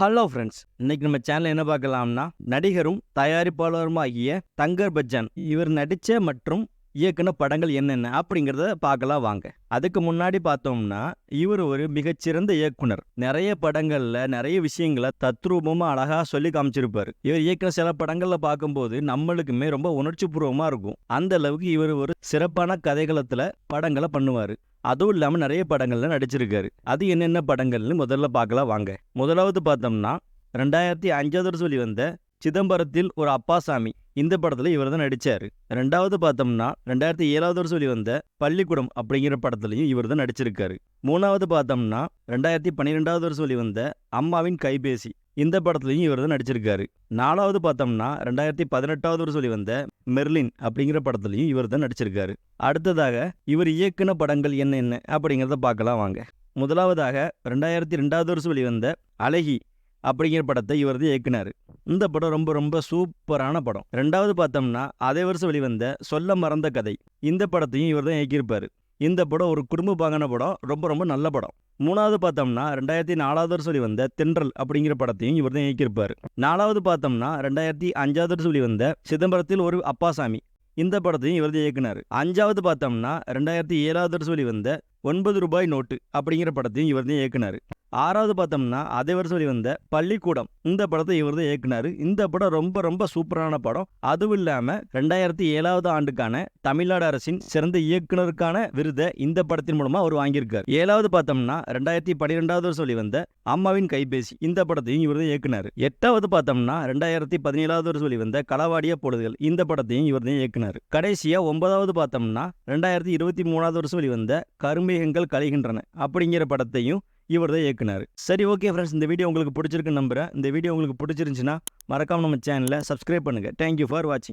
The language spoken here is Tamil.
ஹலோ ஃப்ரெண்ட்ஸ் இன்னைக்கு நம்ம சேனல் என்ன பார்க்கலாம்னா நடிகரும் தயாரிப்பாளரும் ஆகிய தங்கர் பச்சன் இவர் நடித்த மற்றும் இயக்குன படங்கள் என்னென்ன அப்படிங்கிறத பார்க்கலாம் வாங்க. அதுக்கு முன்னாடி பார்த்தோம்னா இவர் ஒரு மிகச்சிறந்த இயக்குனர். நிறைய படங்கள்ல நிறைய விஷயங்களை தத்ரூபமா அழகா சொல்லி காமிச்சிருப்பாரு. இவர் இயக்குன சில படங்கள்ல பார்க்கும்போது நம்மளுக்குமே ரொம்ப உணர்ச்சி பூர்வமா இருக்கும். அந்த அளவுக்கு இவர் ஒரு சிறப்பான கதைகளத்துல படங்களை பண்ணுவாரு. அதுவும் இல்லாமல் நிறைய படங்கள்ல நடிச்சிருக்காரு. அது என்னென்ன படங்கள்னு முதல்ல பார்க்கலாம் வாங்க. முதலாவது பார்த்தோம்னா ரெண்டாயிரத்தி அஞ்சாவது சொல்லி வந்த சிதம்பரத்தில் ஒரு அப்பாசாமி. இந்த படத்துல இவர் தான் நடிச்சாரு. ரெண்டாவது பார்த்தோம்னா ரெண்டாயிரத்தி ஏழாவது சொல்லி வந்த பள்ளிக்கூடம் அப்படிங்கிற படத்துலையும் இவர் தான் நடிச்சிருக்காரு. மூணாவது பார்த்தோம்னா ரெண்டாயிரத்தி பன்னிரெண்டாவது சொல்லி வந்த அம்மாவின் கைபேசி. இந்த படத்துலையும் இவர் தான் நடிச்சிருக்காரு. நாலாவது பார்த்தோம்னா ரெண்டாயிரத்தி பதினெட்டாவது சொல்லி வந்த மெர்லின் அப்படிங்கிற படத்துலையும் இவர் தான் நடிச்சிருக்காரு. அடுத்ததாக இவர் இயக்குன படங்கள் என்னென்ன அப்படிங்கிறத பார்க்கலாம் வாங்க. முதலாவதாக ரெண்டாயிரத்தி ரெண்டாவது வருஷம் வெளிவந்த அழகி அப்படிங்கிற படத்தை இவர் தான் இயக்குனார். இந்த படம் ரொம்ப ரொம்ப சூப்பரான படம். ரெண்டாவது பார்த்தோம்னா அதே வருஷம் வெளிவந்த சொல்ல மறந்த கதை. இந்த படத்தையும் இவர் தான் இயக்கியிருப்பார். இந்த படம் ஒரு குடும்ப பாங்கான படம். ரொம்ப ரொம்ப நல்ல படம். மூணாவது பார்த்தோம்னா ரெண்டாயிரத்தி நாலாவது வருஷம் வெளிவந்த தென்றல் அப்படிங்கிற படத்தையும் இவர் தான் இயக்கியிருப்பார். நாலாவது பார்த்தோம்னா ரெண்டாயிரத்தி அஞ்சாவது வருஷம் வெளிவந்த சிதம்பரத்தில் ஒரு அப்பாசாமி. இந்த படத்தையும் இவர் தான் இயக்குனார். அஞ்சாவது பார்த்தோம்னா ரெண்டாயிரத்தி ஏழாவது வருஷம் வெளிவந்த ஒன்பது ரூபாய் நோட்டு அப்படிங்கிற படத்தையும் இவர் தான் இயக்குனார். ஆறாவது பார்த்தோம்னா அதே வருஷம் வெளிவந்த பள்ளிக்கூடம். இந்த படத்தை இவர் தான் இயக்குனார். இந்த படம் ரொம்ப ரொம்ப சூப்பரான படம். அதுவும் இல்லாமல் ரெண்டாயிரத்தி ஏழாவது ஆண்டுக்கான தமிழ்நாடு அரசின் சிறந்த இயக்குனருக்கான விருதை இந்த படத்தின் மூலமா அவர் வாங்கியிருக்கார். ஏழாவது பார்த்தோம்னா ரெண்டாயிரத்தி பன்னிரெண்டாவது வருஷம் வெளிவந்த அம்மாவின் கைபேசி. இந்த படத்தையும் இவர் தான் இயக்குனார். எட்டாவது பார்த்தோம்னா ரெண்டாயிரத்தி பதினேழாவது வருஷம் வெளிவந்த களவாடிய பொழுதுகள். இந்த படத்தையும் இவர் தான் இயக்குனார். கடைசியா ஒன்பதாவது பார்த்தோம்னா ரெண்டாயிரத்தி இருபத்தி மூணாவது வருஷம் வெளிவந்த கருமேகங்கள் கலைகின்றன. அப்படிங்கிற படத்தையும் இவர் தான் இயக்குனார். சரி ஓகே ஃப்ரெண்ட்ஸ் இந்த வீடியோ உங்களுக்கு பிடிச்சிருக்குன்னு நம்புகிறேன் இந்த வீடியோ உங்களுக்கு பிடிச்சிருந்துச்சுன்னா மறக்காம நம்ம சேனலை சப்ஸ்கிரைப் பண்ணுங்கள் தேங்க்யூ ஃபார் வாட்சிங்